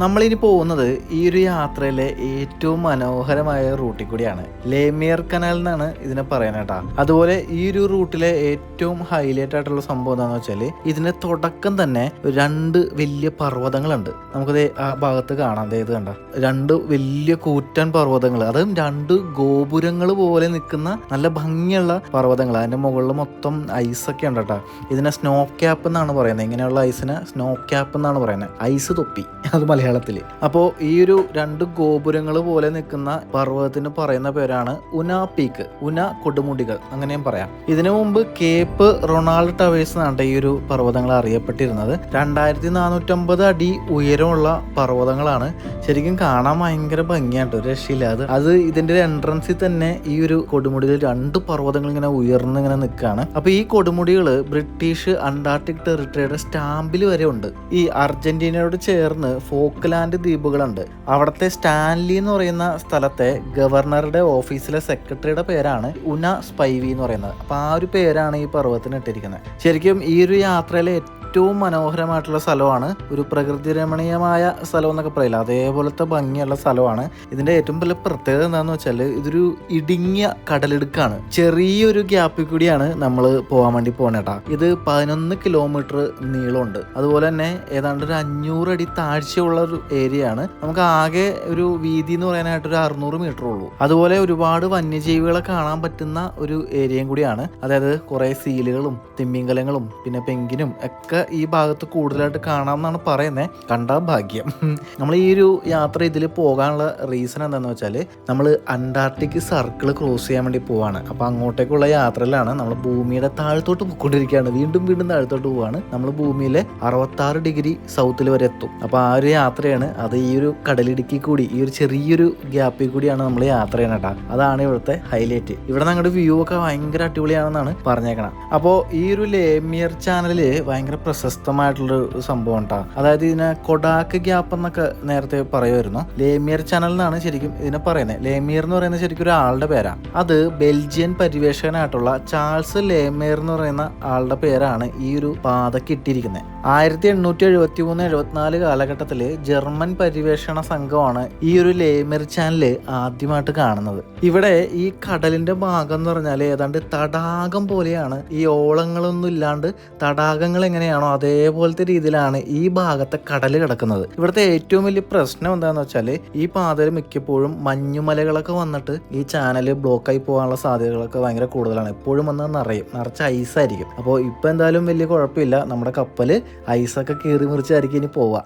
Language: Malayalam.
നമ്മളിനി പോകുന്നത് ഈ ഒരു യാത്രയിലെ ഏറ്റവും മനോഹരമായ റൂട്ടിൽ കൂടിയാണ്. ലേമിയർ കനാൽ എന്നാണ് ഇതിനെ പറയുന്നത് കേട്ടാ അതുപോലെ ഈ ഒരു റൂട്ടിലെ ഏറ്റവും ഹൈലൈറ്റ് ആയിട്ടുള്ള സംഭവം എന്താണെന്ന് വെച്ചാൽ ഇതിന്റെ തുടക്കം തന്നെ രണ്ട് വലിയ പർവതങ്ങളുണ്ട്. നമുക്കത് ആ ഭാഗത്ത് കാണാം. ഇത് കണ്ട? രണ്ട് വലിയ കൂറ്റൻ പർവതങ്ങൾ അതും രണ്ട് ഗോപുരങ്ങൾ പോലെ നിൽക്കുന്ന നല്ല ഭംഗിയുള്ള പർവതങ്ങൾ അതിന്റെ മുകളിൽ മൊത്തം ഐസൊക്കെ ഉണ്ട് കേട്ടോ. ഇതിനെ സ്നോ ക്യാപ്പ് എന്നാണ് പറയുന്നത്. ഇങ്ങനെയുള്ള ഐസിനെ സ്നോ ക്യാപ്പ് എന്നാണ് പറയുന്നത്. ഐസ് തൊപ്പി. അത് മലയാളത്തിൽ അപ്പോൾ ഈ ഒരു രണ്ട് ഗോപുരങ്ങൾ പോലെ നിൽക്കുന്ന പർവതത്തിന് പറയുന്ന പേരാണ് ഉന പീക്ക് ഉന കൊടുമുടികൾ. അങ്ങനെയും പറയാം. ഇതിനു മുമ്പ് കേപ്പ് റൊണാൾഡ് ടവേഴ്സ് എന്നാണ് ഈ ഒരു പർവതങ്ങൾ അറിയപ്പെട്ടിരുന്നത്. രണ്ടായിരത്തി നാനൂറ്റമ്പത് അടി ഉയരമുള്ള പർവതങ്ങളാണ്. ശരിക്കും കാണാൻ ഭയങ്കര ഭംഗിയായിട്ട് രക്ഷയില്ല. അത് അത് ഇതിന്റെ ഒരു എൻട്രൻസിൽ തന്നെ ഈ ഒരു കൊടുമുടിയിൽ രണ്ട് പർവതങ്ങൾ ഇങ്ങനെ ഉയർന്ന് ഇങ്ങനെ നിൽക്കുകയാണ്. അപ്പൊ ഈ കൊടുമുടികൾ ബ്രിട്ടീഷ് അന്റാർട്ടിക് ടെറിട്ടറിയുടെ സ്റ്റാമ്പിൽ വരെ ഉണ്ട്. ഈ അർജന്റീനയോട് ചേർന്ന് ഫോക്ക്ലാൻഡ് ദ്വീപുകളുണ്ട്. അവിടുത്തെ സ്റ്റാൻലി എന്ന് പറയുന്ന സ്ഥലത്തെ ഗവർണറുടെ ഓഫീസിലെ സെക്രട്ടറിയുടെ പേരാണ് ഉന സ്പൈവി എന്ന് പറയുന്നത്. അപ്പൊ ആ ഒരു പേരാണ് ഈ പർവതത്തിന് ഇട്ടിരിക്കുന്നത്. ശരിക്കും ഈ ഒരു യാത്രയിലെ ഏറ്റവും മനോഹരമായിട്ടുള്ള സ്ഥലമാണ് ഒരു പ്രകൃതി രമണീയമായ സ്ഥലം എന്നൊക്കെ പറയില്ല? അതേപോലത്തെ ഭംഗിയുള്ള സ്ഥലമാണ്. ഇതിന്റെ ഏറ്റവും വലിയ പ്രത്യേകത എന്താണെന്ന് വെച്ചാൽ ഇതൊരു ഇടുങ്ങിയ കടലെടുക്കാണ്. ചെറിയൊരു ഗ്യാപ്പിൽ കൂടിയാണ് നമ്മൾ പോകാൻ വേണ്ടി പോകണേട്ടാ ഇത് പതിനൊന്ന് കിലോമീറ്റർ നീളമുണ്ട്. അതുപോലെ തന്നെ ഏതാണ്ട് ഒരു അഞ്ഞൂറ് അടി താഴ്ചയുള്ള ഒരു ഏരിയ ആണ് നമുക്ക് ആകെ ഒരു വീതി എന്ന് പറയാനായിട്ട് ഒരു അറുന്നൂറ് മീറ്റർ ഉള്ളൂ. അതുപോലെ ഒരുപാട് വന്യജീവികളെ കാണാൻ പറ്റുന്ന ഒരു ഏരിയയും കൂടിയാണ്. അതായത് കുറെ സീലുകളും തിമ്മിങ്കലങ്ങളും പിന്നെ പെങ്കിനും ഒക്കെ ഈ ഭാഗത്ത് കൂടുതലായിട്ട് കാണാമെന്നാണ് പറയുന്നത് കണ്ടാ ഭാഗ്യം. നമ്മൾ ഈ ഒരു യാത്ര ഇതിൽ പോകാനുള്ള റീസൺ എന്താണെന്ന് വെച്ചാൽ നമ്മൾ അന്റാർട്ടിക് സർക്കിൾ ക്രോസ് ചെയ്യാൻ വേണ്ടി പോവാണ്. അപ്പോൾ അങ്ങോട്ടേക്കുള്ള യാത്രയിലാണ് നമ്മൾ ഭൂമിയുടെ താഴത്തോട്ട് പോയിക്കൊണ്ടിരിക്കുകയാണ്. വീണ്ടും വീണ്ടും താഴത്തോട്ട് പോവാണ്. നമ്മൾ ഭൂമിയിലെ അറുപത്താറ് ഡിഗ്രി സൗത്തിൽ വരെ എത്തും. അപ്പോൾ ആ ഒരു യാത്രയാണ്. അത് ഈ ഒരു കടലിടുക്കി കൂടി ഈ ഒരു ചെറിയൊരു ഗ്യാപ്പിൽ കൂടിയാണ് നമ്മൾ യാത്ര ചെയ്യണം കേട്ടോ. അതാണ് ഇവിടുത്തെ ഹൈലൈറ്റ്. ഇവിടെ ഞങ്ങളുടെ വ്യൂ ഒക്കെ ഭയങ്കര അടിപൊളിയാണെന്നാണ് പറഞ്ഞേക്കണം അപ്പോൾ ഈ ഒരു ലേമിയർ ചാനലിൽ ഭയങ്കര പ്രശസ്തമായിട്ടുള്ളൊരു സംഭവം ഉണ്ടാ അതായത് ഇതിനെ കൊടാക്ക് ഗ്യാപ്പ് എന്നൊക്കെ നേരത്തെ പറയുമായിരുന്നു. ലേമിയർ ചാനൽ എന്നാണ് ശരിക്കും ഇതിനെ പറയുന്നത്. ലേമിയർ എന്ന് പറയുന്നത് ശരിക്കും ഒരാളുടെ പേരാണ് അത് ബെൽജിയൻ പരിവേഷകനായിട്ടുള്ള ചാൾസ് ലേമിയർ എന്ന് പറയുന്ന ആളുടെ പേരാണ് ഈ ഒരു പാതയ്ക്ക് ഇട്ടിരിക്കുന്നത്. ആയിരത്തി എണ്ണൂറ്റി എഴുപത്തി മൂന്ന് എഴുപത്തിനാല് കാലഘട്ടത്തിൽ ജർമ്മൻ പര്യവേഷണ സംഘമാണ് ഈ ഒരു ലേമിർ ചാനൽ ആദ്യമായിട്ട് കാണുന്നത്. ഇവിടെ ഈ കടലിന്റെ ഭാഗം എന്ന് പറഞ്ഞാൽ ഏതാണ്ട് തടാകം പോലെയാണ്. ഈ ഓളങ്ങളൊന്നും ഇല്ലാണ്ട് തടാകങ്ങൾ എങ്ങനെയാണോ അതേപോലത്തെ രീതിയിലാണ് ഈ ഭാഗത്തെ കടൽ കിടക്കുന്നത്. ഇവിടുത്തെ ഏറ്റവും വലിയ പ്രശ്നം എന്താണെന്ന് വെച്ചാൽ ഈ പാതയിൽ മിക്കപ്പോഴും മഞ്ഞുമലകളൊക്കെ വന്നിട്ട് ഈ ചാനൽ ബ്ലോക്കായി പോകാനുള്ള സാധ്യതകളൊക്കെ ഭയങ്കര കൂടുതലാണ്. എപ്പോഴും വന്ന് നിറയും. നിറച്ച് ഐസായിരിക്കും അപ്പോൾ ഇപ്പോൾ എന്തായാലും വലിയ കുഴപ്പമില്ല. നമ്മുടെ കപ്പൽ ഐസൊക്കെ കീറി മുറിച്ചായിരിക്കും ഇനി പോവുക.